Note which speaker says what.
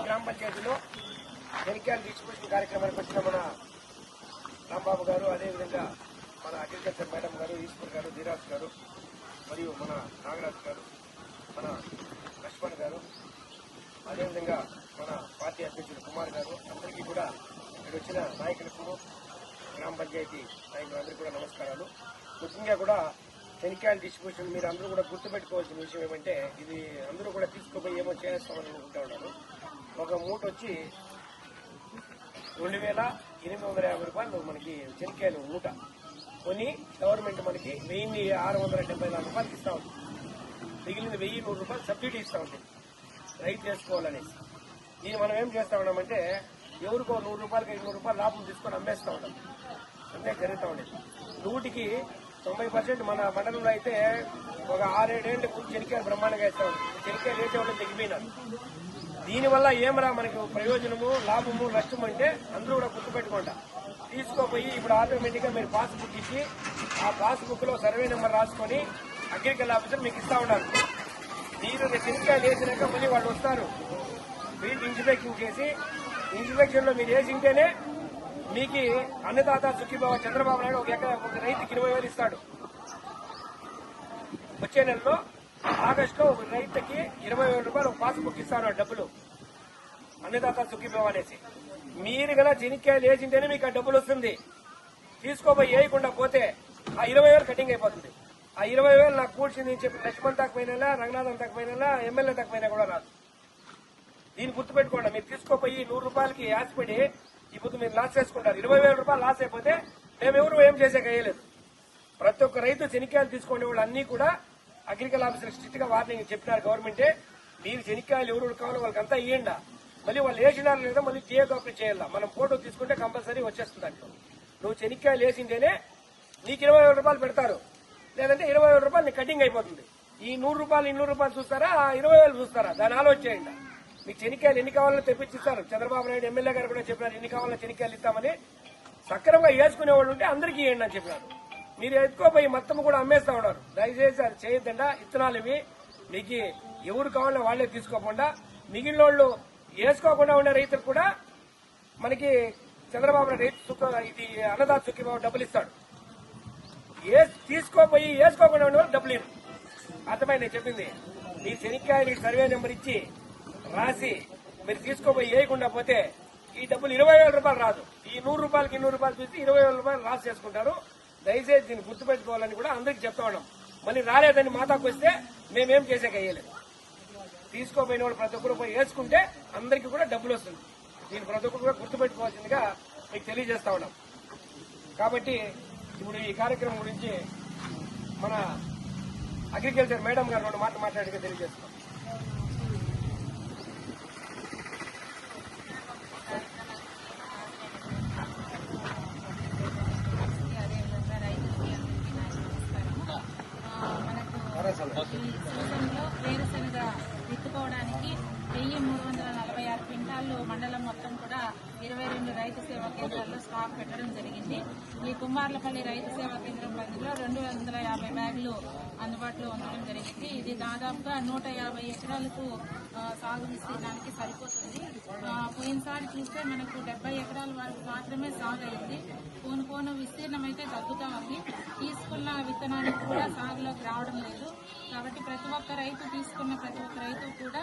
Speaker 1: గ్రామ పంచాయతీలో జనిక్యాల డిస్ట్రిబ్యూషన్ కార్యక్రమానికి వచ్చిన మన రాంబాబు గారు అదేవిధంగా మన అగ్రికల్చర్ మేడం గారు ఈశ్వర్ గారు ధీరాజ్ గారు మరియు మన నాగరాజ్ గారు మన లక్ష్మణ్ గారు అదేవిధంగా మన పార్టీ అధ్యక్షుడు కుమార్ గారు అందరికీ కూడా ఇక్కడ వచ్చిన నాయకులకు గ్రామ పంచాయతీ నాయకులందరికీ కూడా నమస్కారాలు. ముఖ్యంగా కూడా శనికాయల డిస్ట్రిబ్యూషన్ మీరు అందరూ కూడా గుర్తుపెట్టుకోవాల్సిన విషయం ఏమంటే ఇది అందరూ కూడా తీసుకుపోయి ఏమో చేస్తామని అనుకుంటా ఉన్నారు ఒక మూట వచ్చి రెండు వేల ఎనిమిది వందల యాభై రూపాయలు మనకి శనికాయలు మూట. కొని గవర్నమెంట్ మనకి వెయ్యి ఆరు వందల డెబ్బై నాలుగు రూపాయలు ఇస్తా ఉంది. మిగిలిన వెయ్యి నూరు రూపాయలు సబ్సిడీ ఇస్తా ఉంటుంది రైతు చేసుకోవాలనేసి. దీన్ని మనం ఏం చేస్తా ఉన్నామంటే ఎవరికో నూరు రూపాయలకి ఐదు రూపాయలు లాభం తీసుకొని అమ్మేస్తా ఉన్నాం. అంతే జరుగుతూ ఉండేది. నూటికి తొంభై పర్సెంట్ మన మండలంలో అయితే ఒక ఆరేడేళ్ళు ముందు చెనికాయలు బ్రహ్మాండంగా ఇస్తా ఉంది చెనికాయలు వేసే వాళ్ళు తగ్గిపోయినారు దీనివల్ల ఏమరా మనకు ప్రయోజనము లాభము నష్టం అంటే అందరూ కూడా గుర్తుపెట్టుకోండి తీసుకోపోయి ఇప్పుడు ఆటోమేటిక్గా మీరు పాస్ బుక్ ఇచ్చి ఆ పాస్లో సర్వే నెంబర్ రాసుకొని అగ్రికల్చర్ ఆఫీసర్ మీకు ఇస్తా ఉన్నారు. మీరు చెనికాయలు వేసినాక మళ్ళీ వాళ్ళు వస్తారు. ఫీల్డ్ ఇన్స్పెక్షన్ చేసి ఇన్స్పెక్షన్లో మీరు వేసింటేనే మీకు అన్నదాత సుఖీబాబు చంద్రబాబు నాయుడు ఒక ఎకరా ఒక రైతుకి ఇరవై వేలు ఇస్తాడు. వచ్చే నెలలో ఆగస్టులో ఒక రైతుకి ఇరవై వేల రూపాయలు ఒక పాస్ బుక్ ఇస్తాను ఆ డబ్బులు. అన్నదాత సుఖీబాబు అనేసి. మీరు గల చెనిక్కాయలు వేసింటేనే మీకు ఆ డబ్బులు వస్తుంది. తీసుకోపోయి వేయకుండా పోతే ఆ ఇరవై వేలు కటింగ్ అయిపోతుంది. ఆ ఇరవై వేలు నాకు కూర్చుని చెప్పి లక్ష్మణ్ తక్కువైనా రంగనాథన్ తక్కువైనా ఎమ్మెల్యే తక్కువైనా కూడా రాదు. దీన్ని గుర్తుపెట్టుకోండి. మీరు తీసుకోపోయి నూరు రూపాయలకి ఆశపడి ఇప్పుడు మీరు లాస్ చేసుకుంటారు. ఇరవై వేల రూపాయలు లాస్ అయిపోతే మేము ఎవరు ఏం చేసే కయ్యలేదు ప్రతి ఒక్క రైతు శనిక్కాయలు తీసుకునే వాళ్ళు అన్ని కూడా అగ్రికల్ ఆఫీసర్ స్ట్రిక్ట్గా వార్నింగ్ చెప్పినారు గవర్నమెంటే. మీరు శనిక్కాయలు ఎవరు కావాలో వాళ్ళకంతా ఇయ్యండి. మళ్ళీ వాళ్ళు వేసినారు లేదా మళ్ళీ టీఏ కాపీ చేయాలా? మనం ఫోటో తీసుకుంటే కంపల్సరీ వచ్చేస్తుంది అంటారు. నువ్వు శనిక్కాయలు వేసింటేనే నీకు ఇరవై వేల రూపాయలు పెడతారు. లేదంటే ఇరవై వేల రూపాయలు నీకు కటింగ్ అయిపోతుంది. ఈ నూరు రూపాయలు ఇన్నూరు రూపాయలు చూస్తారా? ఇరవై వేలు చూస్తారా? దాని ఆలోచన మీకు చెనిక్కాయలు ఎన్ని కావాలో తెప్పించిస్తారు చంద్రబాబు నాయుడు ఎమ్మెల్యే గారు కూడా చెప్పినారు ఎన్ని కావాలో చెనిక్కాయలు ఇస్తామని. సక్రమంగా వేసుకునే వాళ్ళు ఉంటే అందరికీ ఇవ్వండి అని చెప్పినారు. మీరు ఎత్తుకోపోయి మొత్తం కూడా అమ్మేస్తా ఉన్నారు. దయచేసి అది చేయొద్దండా ఇత్తనాలు ఇవి. మీకు ఎవరు కావాలో వాళ్ళే తీసుకోకుండా మిగిలిన వాళ్ళు వేసుకోకుండా ఉండే రైతులు కూడా మనకి చంద్రబాబు నాయుడు రైతు సుఖ ఇది అన్నదాత సుఖీబాబు డబ్బులు ఇస్తాడు. ఏ తీసుకోపోయి వేసుకోకుండా ఉండే వాళ్ళు డబ్బులు ఇవ్వరు. అర్థమైంది నేను చెప్పింది? మీ శనిక్కాయలు సర్వే నెంబర్ ఇచ్చి రాసి మీరు తీసుకోపోయి వేయకుండా పోతే ఈ డబ్బులు ఇరవై వేల రూపాయలు రాదు. ఈ నూరు రూపాయలకి నూరు రూపాయలు చూసి ఇరవై వేల రూపాయలు లాస్ చేసుకుంటారు. దయచేసి దీన్ని గుర్తుపెట్టుకోవాలని కూడా అందరికి చెప్తా ఉన్నాం. మళ్ళీ రాలేదని మాతాకు వస్తే మేమేం చేసాక వేయలేదు తీసుకోపోయిన వాళ్ళు ప్రతి ఒక్కరు పోయి వేసుకుంటే అందరికీ కూడా డబ్బులు వస్తుంది. దీన్ని ప్రతి ఒక్కరు కూడా గుర్తుపెట్టుకోవాల్సిందిగా మీకు తెలియజేస్తా ఉన్నాం. కాబట్టి ఇప్పుడు ఈ కార్యక్రమం గురించి మన అగ్రికల్చర్ మేడం గారు రెండు మాటలు మాట్లాడిగా తెలియజేస్తున్నాం
Speaker 2: జిల్లాల్లో మండలం మొత్తం కూడా ఇరవై రెండు రైతు సేవా కేంద్రాల్లో స్టాక్ పెట్టడం జరిగింది. ఈ కుమార్లపల్లి రైతు సేవా కేంద్రం పరిధిలో రెండు వందల యాభై బ్యాగులు అందుబాటులో ఉండడం జరిగింది. ఇది దాదాపుగా నూట యాభై ఎకరాలకు సాగు విస్తీర్ణానికి సరిపోతుంది. పోయినసారి చూస్తే మనకు డెబ్బై ఎకరాల వరకు మాత్రమే సాగు అయింది. కోను కోను విస్తీర్ణం అయితే తగ్గుతా ఉంది. తీసుకున్న విత్తనానికి కూడా సాగులోకి రావడం లేదు. కాబట్టి ప్రతి ఒక్క రైతు తీసుకున్న ప్రతి ఒక్క రైతు కూడా